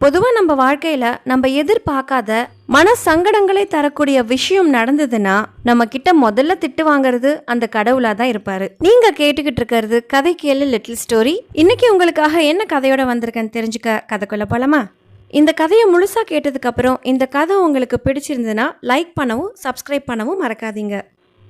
பொதுவாக நம்ம வாழ்க்கையில் நம்ம எதிர்பார்க்காத மன சங்கடங்களை தரக்கூடிய விஷயம் நடந்ததுன்னா நம்ம கிட்ட முதல்ல திட்டு வாங்குறது அந்த கடவுளா தான் இருப்பாரு. நீங்க கேட்டுக்கிட்டு இருக்கிறது கதை கேளு லிட்டில் ஸ்டோரி இன்னைக்கு உங்களுக்காக என்ன கதையோட வந்திருக்கேன்னு தெரிஞ்சுக்க கதைக்குள்ள போலாமா? இந்த கதையை முழுசாக கேட்டதுக்கப்புறம் இந்த கதை உங்களுக்கு பிடிச்சிருந்ததுன்னா லைக் பண்ணவும் சப்ஸ்கிரைப் பண்ணவும் மறக்காதீங்க.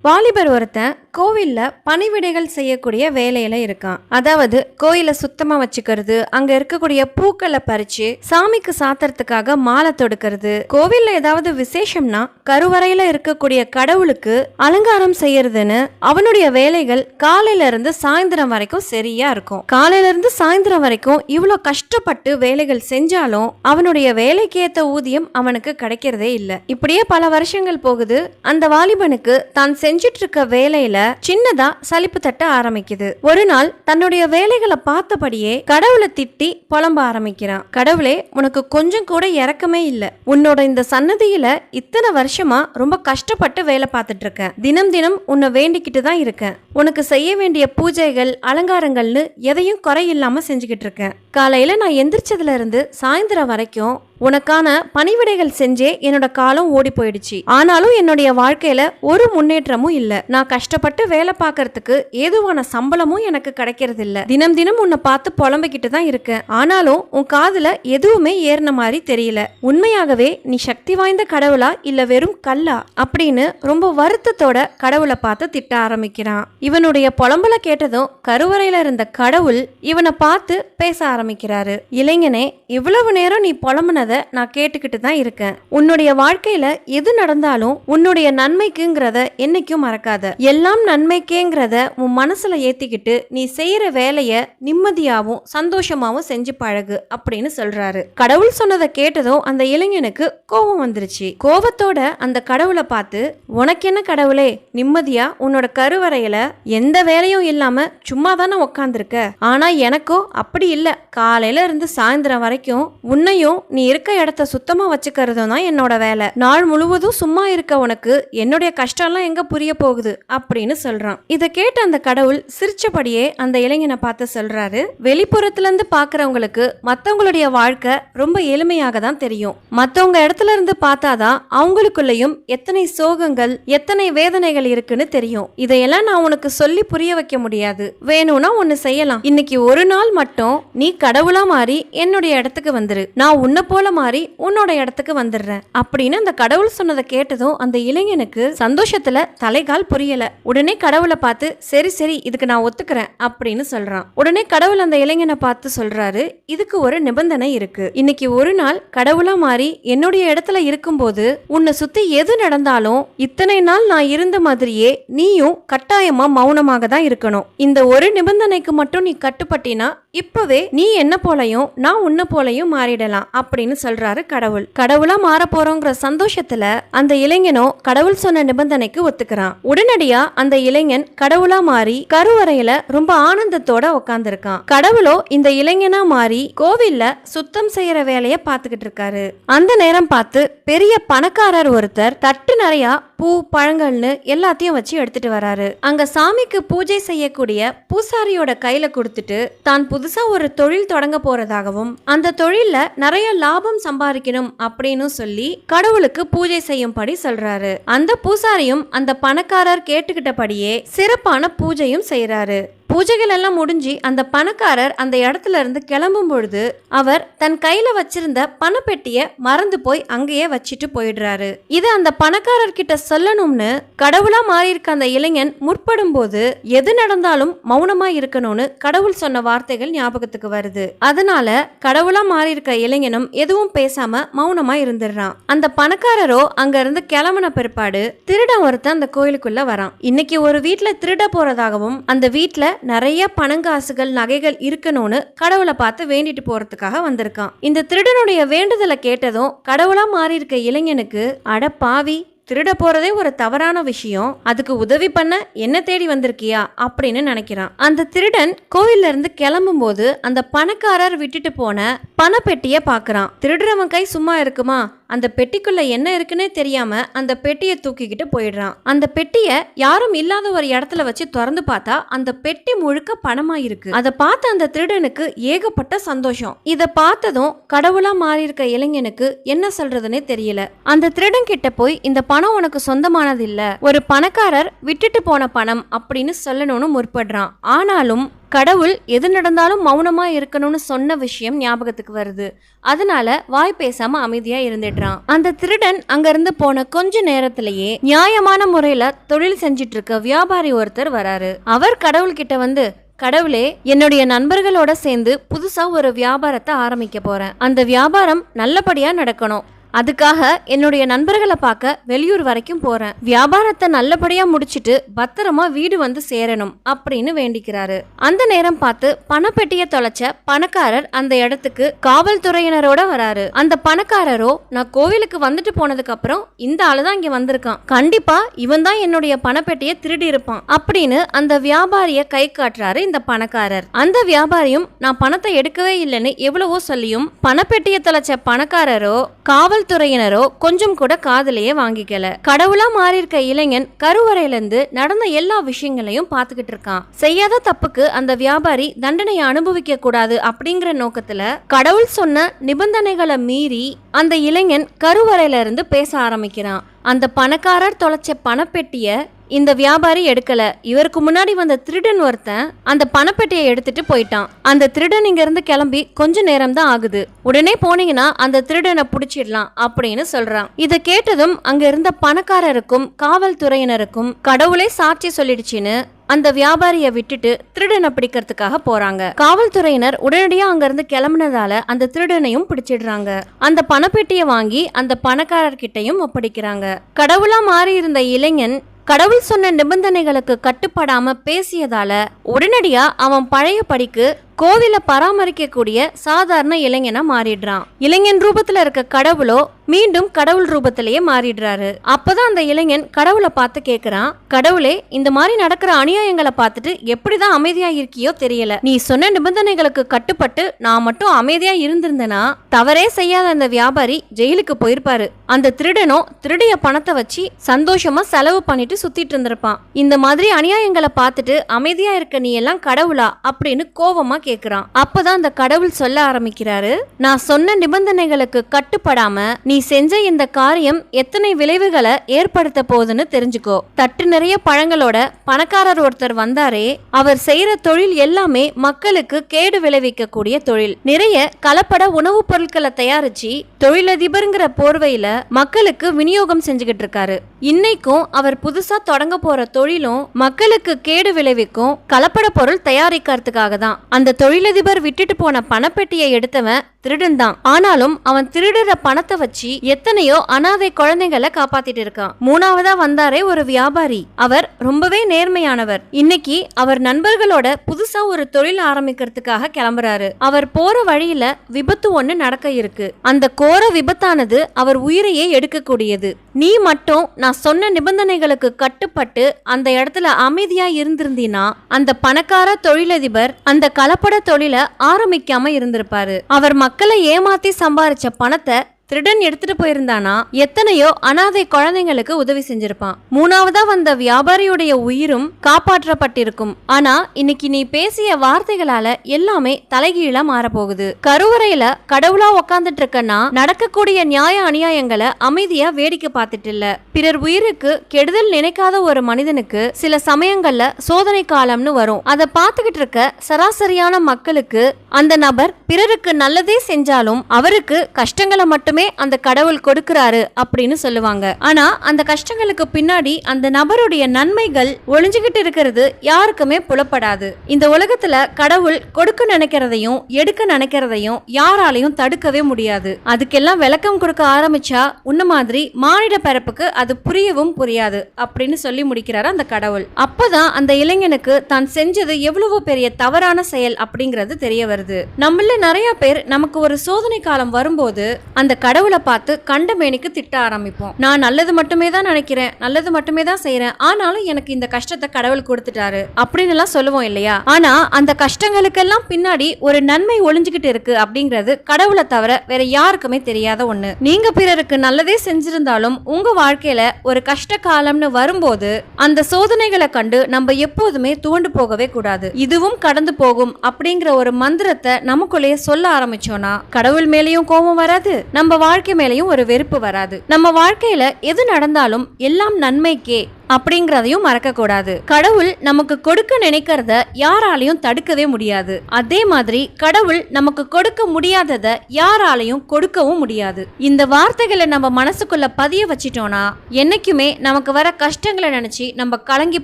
வாலிபர் ஒருத்தன் கோவில்ல பணிவிடைகள் செய்யக்கூடிய வேலையில இருக்கான். அதாவது கோயிலை சுத்தமா வச்சுக்கிறது அங்க இருக்கக்கூடிய பூக்களை பறிச்சு சாமிக்கு சாத்துறதுக்காக மாலை தொடுக்கிறது. கோவில்ல ஏதாவது விசேஷம்னா கருவறையில இருக்கக்கூடிய கடவுளுக்கு அலங்காரம் செய்யறதுன்னு அவனுடைய வேலைகள் காலையில இருந்து சாயந்தரம் வரைக்கும் சரியா இருக்கும். காலையில இருந்து சாயந்தரம் வரைக்கும் இவ்வளோ கஷ்டப்பட்டு வேலைகள் செஞ்சாலும் அவனுடைய வேலைக்கு ஏத்த ஊதியம் அவனுக்கு கிடைக்கிறதே இல்லை. இப்படியே பல வருஷங்கள் போகுது. அந்த வாலிபனுக்கு தான் செஞ்சிட்டு இருக்க வேலையில சின்னதா சலிப்பு தட்ட ஆரம்பிக்குது. ஒரு நாள் தன்னுடைய வேலைகளை பார்த்தபடியே கடவுளை திட்டி புலம்ப ஆரம்பிக்கிறான். கடவுளே உனக்கு கொஞ்சம் கூட இறக்கமே இல்ல. உன்னோட இந்த சன்னதியில இத்தனை வருஷமா ரொம்ப கஷ்டப்பட்டு வேலை பார்த்துட்டு இருக்கேன். தினம் தினம் உன்னை வேண்டிக்கிட்டு தான் இருக்கேன். உனக்கு செய்ய வேண்டிய பூஜைகள் அலங்காரங்கள்னு எதையும் குறையில்லாம செஞ்சுக்கிட்டு இருக்கேன். காலையில நான் எந்திரிச்சதுல இருந்து சாயந்தரம் வரைக்கும் உனக்கான பணிவிடைகள் செஞ்சே என்னோட காலம் ஓடி போயிடுச்சு ஆனாலும் என்னுடைய வாழ்க்கையில ஒரு முன்னேற்றமும் இல்ல. நான் கஷ்டப்பட்டு வேலை பார்க்கறதுக்கு ஏதுவான சம்பளமும் எனக்கு கிடைக்கிறது இல்ல தினம் தினம் உன்னை பார்த்து புலம்பிக்கிட்டு தான் இருக்கேன். ஆனாலும் உன் காதுல எதுவுமே ஏறின மாதிரி தெரியல. உண்மையாகவே நீ சக்தி வாய்ந்த கடவுளா இல்ல வெறும் கல்லா? அப்படின்னு ரொம்ப வருத்தத்தோட கடவுளை பார்த்து திட்ட ஆரம்பிக்கிறான். இவனுடைய புலம்பல கேட்டதும் கருவறையில இருந்த கடவுள் இவனை பார்த்து பேச ஆரம்பிக்கிறாரு. இளைஞனே இவ்வளவு நேரம் நீ புலம்புனத நான் கேட்டுக்கிட்டு தான் இருக்கேன். உன்னுடைய வாழ்க்கையில எது நடந்தாலும் உன்னுடைய நன்மைக்குங்கிறத என்னைக்கும் மறக்காத. எல்லாம் நன்மைக்கேங்கிறத உன் மனசுல ஏத்திக்கிட்டு நீ செய்யற வேலைய நிம்மதியாவும் சந்தோஷமாவும் செஞ்சு பழகு அப்படின்னு சொல்றாரு. கடவுள் சொன்னதை கேட்டதும் அந்த இளைஞனுக்கு கோபம் வந்துருச்சு. கோபத்தோட அந்த கடவுளை பார்த்து உனக்கு என்ன கடவுளே? நிம்மதியா? உன்னோட கருவறையில எந்த வேலையும் இல்லாம சும்மா தானே உக்காந்துருக்க? ஆனா எனக்கோ அப்படி இல்ல. காலையில இருந்து சாயந்தரம் வரைக்கும் உன்னையும் நீ இருக்க இடத்த சுத்தமாக வச்சுக்கிறதும் தான் என்னோட வேலை. நாள் முழுவதும் சும்மா இருக்க உனக்கு என்னுடைய கஷ்டம்லாம் எங்கே புரிய போகுது? அப்படின்னு சொல்கிறான் இதை கேட்ட அந்த கடவுள் சிரிச்சபடியே அந்த இளைஞனை பார்த்து சொல்கிறாரு வெளிப்புறத்துலேருந்து பார்க்குறவங்களுக்கு மற்றவங்களுடைய வாழ்க்கை ரொம்ப எளிமையாக தான் தெரியும். மற்றவங்க இடத்துல இருந்து பார்த்தாதான் அவங்களுக்குள்ளேயும் எத்தனை சோகங்கள் எத்தனை வேதனைகள் இருக்குன்னு தெரியும். இதையெல்லாம் நான் உனக்கு சொல்லி புரிய வைக்க முடியாது. வேணும்னா ஒன்று செய்யலாம். இன்னைக்கு ஒரு நாள் மட்டும் நீ கடவுளா மாறி என்னுடைய இடத்துக்கு வந்துரு. நான் உன்னை போல மாறி உன்னோட இடத்துக்கு வந்துடுறேன் அப்படின்னு அந்த கடவுள் சொன்னதை கேட்டதும் அந்த இளைஞனுக்கு சந்தோஷத்துல தலைகால் புரியல. உடனே கடவுளை பார்த்து சரி சரி இதுக்கு நான் ஒத்துக்கிறேன் அப்படின்னு சொல்றான். உடனே கடவுள் அந்த இளைஞனை பார்த்து சொல்றாரு இதுக்கு ஒரு நிபந்தனை இருக்கு. இன்னைக்கு ஒரு நாள் கடவுளா மாறி என்னுடைய இடத்துல இருக்கும்போது உன்னை சுத்தி எது நடந்தாலும் இத்தனை நாள் நான் இருந்த மாதிரியே நீயும் கட்டாயமா மௌனமாக தான் இருக்கணும். இந்த ஒரு நிபந்தனைக்கு மட்டும் நீ கட்டுப்பட்டினா இப்பவே நீ என்ன போலையும் நான் உன்னை போலையும் மாறிடலாம் அப்படின்னு சொல்றாரு கடவுள். கடவுளா மாற போறோங்கிற சந்தோஷத்துல அந்த இளைஞனோ கடவுள் சொன்ன நிபந்தனைக்கு ஒத்துக்கிறான். உடனடியா அந்த இளைஞன் கடவுளா மாறி கருவறையில ரொம்ப ஆனந்தத்தோட உட்காந்துருக்கான் கடவுளோ இந்த இளைஞனா மாறி கோவில்ல சுத்தம் செய்யற வேலைய பாத்துக்கிட்டு இருக்காரு. அந்த நேரம் பார்த்து பெரிய பணக்காரர் ஒருத்தர் தட்டு நிறையா பூ பழங்கள்னு எல்லாத்தையும் வச்சு எடுத்துட்டு வராரு. அங்க சாமிக்கு பூஜை செய்யக்கூடிய பூசாரியோட கையில கொடுத்துட்டு தான் புது புதுசாக ஒரு தொழில் தொடங்க போகிறதாகவும் அந்த தொழிலில் நிறைய லாபம் சம்பாதிக்கணும் அப்படின்னு சொல்லி கடவுளுக்கு பூஜை செய்யும்படி சொல்றாரு. அந்த பூசாரியும் அந்த பணக்காரர் கேட்டுக்கிட்டபடியே சிறப்பான பூஜையும் செய்கிறாரு பூஜைகள் எல்லாம் முடிஞ்சு அந்த பணக்காரர் அந்த இடத்துல இருந்து கிளம்பும் பொழுது அவர் தன் கையில வச்சிருந்த பணப்பெட்டிய மறந்து போய் அங்கேயே வச்சுட்டு போயிடுறாரு. இது அந்த பணக்காரர் கிட்ட சொல்லணும்னு கடவுளா மாறி இருக்க அந்த இளைஞன் முற்படும் போது எது நடந்தாலும் மௌனமா இருக்கணும்னு கடவுள் சொன்ன வார்த்தைகள் ஞாபகத்துக்கு வருது. அதனால கடவுளா மாறி இருக்க இளைஞனும் எதுவும் பேசாம மௌனமா இருந்துடுறான். அந்த பணக்காரரோ அங்க இருந்து கிளம்பின பிற்பாடு திருடன் ஒருத்தன் அந்த கோயிலுக்குள்ள வரான். இன்னைக்கு ஒரு வீட்டுல திருட போறதாகவும் அந்த வீட்டுல நிறைய பணங்காசுகள் நகைகள் இருக்கணும்னு கடவுளை பார்த்து வேண்டிட்டு போறதுக்காக வந்திருக்கான். இந்த திருடனுடைய வேண்டுதலை கேட்டதும் கடவுளா மாறி இருக்க இளைஞனுக்கு அட பாவி திருட போறதே ஒரு தவறான விஷயம். அதுக்கு உதவி பண்ண என்ன தேடி வந்திருக்கியா? அப்படின்னு நினைக்கிறான். அந்த திருடன் கோவில்ல இருந்து கிளம்பும்போது அந்த பணக்காரர் விட்டுட்டு போன பணப்பெட்டிய பாக்குறான். திருடுறவன் கை சும்மா இருக்குமா? அந்த பெட்டிக்குள்ள என்ன இருக்குன்னே தெரியாம அந்த பெட்டியை தூக்கிக்கிட்டு போயிடுறான். அந்த பெட்டியை யாரும் இல்லாத ஒரு இடத்துல வச்சு திறந்து பார்த்தா அந்த பெட்டி முழுக்க பணமா இருக்கு அதை பார்த்த அந்த திருடனுக்கு ஏகப்பட்ட சந்தோஷம். இத பார்த்ததும் கடவுளா மாறி இருக்க இளைஞனுக்கு என்ன சொல்றதுன்னே தெரியல. அந்த திருடன் கிட்ட போய் இந்த பணம் உனக்கு சொந்தமானது இல்ல ஒரு பணக்காரர் விட்டுட்டு போன பணம் அப்படின்னு சொல்லணும்னு முற்படுறான். ஆனாலும் கடவுள் எது நடந்தாலும் மௌனமா இருக்கணும்னு சொன்ன விஷயம் ஞாபகத்துக்கு வருது. அதனால வாய் பேசாம அமைதியா இருந்துடுறான். அந்த திருடன் அங்கிருந்து போன கொஞ்ச நேரத்திலேயே நியாயமான முறையில தொழில் செஞ்சிட்டு இருக்க வியாபாரி ஒருத்தர் வராரு. அவர் கடவுள்கிட்ட வந்து கடவுளே என்னுடைய நண்பர்களோட சேர்ந்து புதுசா ஒரு வியாபாரத்தை ஆரம்பிக்க போறேன். அந்த வியாபாரம் நல்லபடியா நடக்கணும். அதுக்காக என்னுடைய நண்பர்களை பார்க்க வெளியூர் வரைக்கும் போறேன். வியாபாரத்தை நல்லபடியா முடிச்சிட்டு பத்திரமா வீடு வந்து சேரணும் அப்படின்னு வேண்டிக்கிறாரு. அந்த நேரம் பார்த்து பணப்பெட்டியை தொலைச்ச பணக்காரர் அந்த இடத்துக்கு காவல்துறையினரோட வராரு. அந்த பணக்காரரோ நான் கோவிலுக்கு வந்துட்டு போனதுக்கு அப்புறம் இந்த ஆளுதான் இங்க வந்திருக்கான். கண்டிப்பா இவன் தான் என்னுடைய பணப்பெட்டியை திருடி இருப்பான். அப்படின்னு அந்த வியாபாரிய கை காட்டுறாரு இந்த பணக்காரர். அந்த வியாபாரியும் நான் பணத்தை எடுக்கவே இல்லைன்னு எவ்வளவோ சொல்லியும் பணப்பெட்டியை தொலைச்ச பணக்காரரோ காவல் காவல்துறையினரோ கொஞ்சம் கூட காதலையே வாங்கிக்கல. கடவுளா மாறி இருக்க இளைஞன் கருவறையிலிருந்து நடந்த எல்லா விஷயங்களையும் பார்த்துக்கிட்டு இருக்கான். செய்யாத தப்புக்கு அந்த வியாபாரி தண்டனையை அனுபவிக்க கூடாது அப்படிங்கிற நோக்கத்துல கடவுள் சொன்ன நிபந்தனைகளை மீறி அந்த இளைஞன் கருவறையில இருந்து பேச ஆரம்பிக்கிறான். அந்த பணக்காரர் தொலைச்ச பணப்பெட்டிய இந்த வியாபாரி எடுக்கல. இவருக்கு முன்னாடி வந்த திருடன் ஒருத்தன் அந்த பணப்பெட்டியை எடுத்துட்டு போயிட்டான். அந்த திருடன் இங்க இருந்து கிளம்பி கொஞ்ச நேரம் தான் ஆகுது. உடனே போனீங்கன்னா அந்த திருடனை புடிச்சிடலாம் அப்படின்னு சொல்றான். இதை கேட்டதும் அங்க இருந்த பணக்காரருக்கும் காவல்துறையினருக்கும் கடவுளே சாட்சி சொல்லிடுச்சின்னு அந்த வியாபாரியை விட்டுட்டு திருடனை பிடிக்கிறதுக்காக போறாங்க. காவல்துறையினர் உடனடியா அங்க இருந்து கிளம்புனதால அந்த திருடனையும் பிடிச்சிடுறாங்க. அந்த பணப்பெட்டியை வாங்கி அந்த பணக்காரர்கிட்டையும் ஒப்படைக்கிறாங்க. கடவுளா மாறி இருந்த இளைஞன் கடவுள் சொன்ன நிபந்தனைகளுக்கு கட்டுப்படாம பேசியதால உடனடியா அவன் பழைய படிக்கு கோவிலை பராமரிக்கக்கூடிய சாதாரண இளைஞனா மாறிடுறான். இளைஞன் ரூபத்துல இருக்க கடவுளோ மீண்டும் கடவுள் ரூபத்திலேயே மாறிடுறாரு. அப்பதான் அந்த இளைஞன் கடவுளை பார்த்து கேக்குறான் கடவுளே இந்த மாதிரி நடக்கிற அநியாயங்களை பார்த்துட்டு எப்படிதான் அமைதியா இருக்கியோ தெரியல. நீ சொன்ன நிபந்தனைகளுக்கு கட்டுப்பட்டு நான் மட்டும் அமைதியா இருந்திருந்தேனா? தவறே செய்யாத அந்த வியாபாரி ஜெயிலுக்கு போயிருப்பாரு. அந்த திருடனோ திருடிய பணத்தை வச்சு சந்தோஷமா செலவு பண்ணிட்டு சுத்திட்டு இருந்திருப்பான். இந்த மாதிரி அநியாயங்களை பார்த்துட்டு அமைதியா இருக்க நீ எல்லாம் கடவுளா? அப்படின்னு கோவமா கேக்குறான். அப்பதான் அந்த கடவுள் சொல்ல ஆரம்பிக்கிறாரு நான் சொன்ன நிபந்தனைகளுக்கு கட்டுப்படாம நீ செஞ்ச இந்த காரியம் எத்தனை விளைவுகளை ஏற்படுத்த போகுதுன்னு தெரிஞ்சுக்கோ. தட்டு நிறைய பழங்களோட பணக்காரர் ஒருத்தர் வந்தாரே அவர் செய்யற தொழில் எல்லாமே மக்களுக்கு கேடு விளைவிக்க கூடிய தொழில். நிறைய கலப்பட உணவுப் பொருட்களை தயாரிச்சு தொழிலதிபருங்கிற போர்வையில மக்களுக்கு விநியோகம் செஞ்சுக்கிட்டு இருக்காரு. இன்னைக்கும் அவர் புதுசா தொடங்க போற தொழிலும் மக்களுக்கு கேடு விளைவிக்கும் கலப்பட பொருள் தயாரிக்கிறதுக்காக தான். அந்த தொழிலதிபர் விட்டுட்டு போன பணப்பெட்டியை எடுத்தவன் திருடன் தான். ஆனாலும் அவன் திருடுற பணத்தை வச்சு எத்தனையோ அனாதை குழந்தைங்களை காப்பாத்திட்டு இருக்கான். மூணாவதா வந்தாரே ஒரு வியாபாரி. அவர் ரொம்பவே நேர்மையானவர். இன்னைக்கு அவர் நண்பர்களோட புதுசா ஒரு தொழில் ஆரம்பிக்கிறதுக்காக கிளம்புறாரு. அவர் போற வழியில விபத்து ஒண்ணு நடக்க இருக்கு. அந்த கோர விபத்தானது அவர் உயிரையே எடுக்கக்கூடியது. நீ மட்டும் நான் சொன்ன நிபந்தனைகளுக்கு கட்டுப்பட்டு அந்த இடத்துல அமைதியா இருந்திருந்தீனா அந்த பணக்கார தொழிலதிபர் அந்த கலப்பட தொழிலை ஆரம்பிக்காம இருந்திருப்பாரு. அவர் மக்களை ஏமாத்தி சம்பாரிச்ச பணத்தை திருடன் எடுத்துட்டு போயிருந்தானா? எத்தனையோ அனாதை குழந்தைங்களுக்கு உதவி செஞ்சிருப்பான். மூணாவதா வந்த வியாபாரியுடைய உயிரும் காப்பாற்றப்பட்டிருக்கும். ஆனா இன்னைக்கு நீ பேசிய வார்த்தைகளால எல்லாமே தலைகீழா மாறப்போகுது. கருவறையில கடவுளா உக்காந்துட்டு இருக்கனா நடக்கக்கூடிய நியாய அநியாயங்களை அமைதியா வேடிக்கை பார்த்துட்டு இல்ல பிறர் உயிருக்கு கெடுதல் நினைக்காத ஒரு மனிதனுக்கு சில சமயங்கள்ல சோதனை காலம்னு வரும். அதை பார்த்துக்கிட்டு இருக்க சராசரியான மக்களுக்கு அந்த நபர் பிறருக்கு நல்லதே செஞ்சாலும் அவருக்கு கஷ்டங்களை மட்டும் அந்த கடவுள் கொடுக்கிறாரு அப்படின்னு சொல்லுவாங்க. ஆனா அந்த கஷ்டங்களுக்கு பின்னாடி அந்த நபருடைய நன்மைகள் ஒளிஞ்சுகிட்டு இருக்கிறது யாருக்குமே புலப்படாது. இந்த உலகத்துல கடவுள் கொடுக்க நினைக்கிறதையும் எடுக்க நினைக்கிறதையும் யாராலையும் தடுக்கவே முடியாது. அதுக்கெல்லாம் விளக்கம் கொடுக்க ஆரம்பிச்சா உன்ன மாதிரி மானிட பிறப்புக்கு அது புரியவும் புரியாது அப்படின்னு சொல்லி முடிக்கிறாரு அந்த கடவுள். அப்பதான் அந்த இளைஞனுக்கு தான் செஞ்சது எவ்வளவு பெரிய தவறான செயல் அப்படிங்கிறது தெரிய வருது. நம்மள நிறைய பேர் நமக்கு ஒரு சோதனை காலம் வரும்போது அந்த கடவுளை பார்த்து கண்டமேனிக்கு திட்ட ஆரம்பிப்போம். நான் நல்லது மட்டுமே தான் நினைக்கிறேன் நல்லது மட்டுமே தான் செய்யறேன் ஆனாலும் எனக்கு இந்த கஷ்டத்தை கடவுள் கொடுத்துட்டாரு அப்படின்னு எல்லாம் சொல்லுவோம் இல்லையா? ஆனா அந்த கஷ்டங்களுக்கெல்லாம் பின்னாடி ஒரு நன்மை ஒளிஞ்சுக்கிட்டு இருக்கு அப்படிங்கிறது கடவுளை தவிர வேற யாருக்குமே தெரியாத ஒண்ணு. நீங்க பிறருக்கு நல்லதே செஞ்சிருந்தாலும் உங்க வாழ்க்கையில ஒரு கஷ்ட காலம்னு வரும்போது அந்த சோதனைகளை கண்டு நம்ம எப்போதுமே தூண்டு போகவே கூடாது. இதுவும் கடந்து போகும் அப்படிங்கிற ஒரு மந்திரத்தை நமக்குள்ளேயே சொல்ல ஆரம்பிச்சோம்னா கடவுள் மேலேயும் கோபம் வராது. நம்ம வாழ்க்கை மேலேயும் ஒரு வெறுப்பு வராது. நம்ம வாழ்க்கையில எது நடந்தாலும் எல்லாம் நன்மைக்கே அப்படிங்கறதையும் மறக்க கூடாது கடவுள் நமக்கு கொடுக்க நினைக்கிறத யாராலையும் தடுக்கவே முடியாது. அதே மாதிரி கடவுள் நமக்கு கொடுக்க முடியாதத யாராலையும் கொடுக்கவும் முடியாது. இந்த வார்த்தைகளை நம்ம மனசுக்குள்ள பதிய வச்சிட்டோம்னா என்னைக்குமே நமக்கு வர கஷ்டங்களை நினைச்சு நம்ம கலங்கி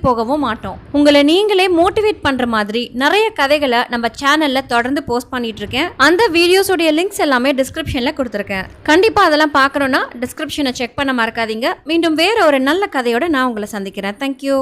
போகவும் மாட்டோம். உங்களை நீங்களே மோட்டிவேட் பண்ற மாதிரி நிறைய கதைகளை நம்ம சேனல்ல தொடர்ந்து போஸ்ட் பண்ணிட்டு இருக்கேன் அந்த வீடியோஸோடைய லிங்க்ஸ் எல்லாமே டிஸ்கிரிப்ஷன்ல கொடுத்துருக்கேன். கண்டிப்பா அதெல்லாம் பார்க்கணும்னா டிஸ்கிரிப்ஷனை செக் பண்ண மறக்காதீங்க. மீண்டும் வேற ஒரு நல்ல கதையோட நான் உங்களை சந்திக்கிறேன் தேங்க்யூ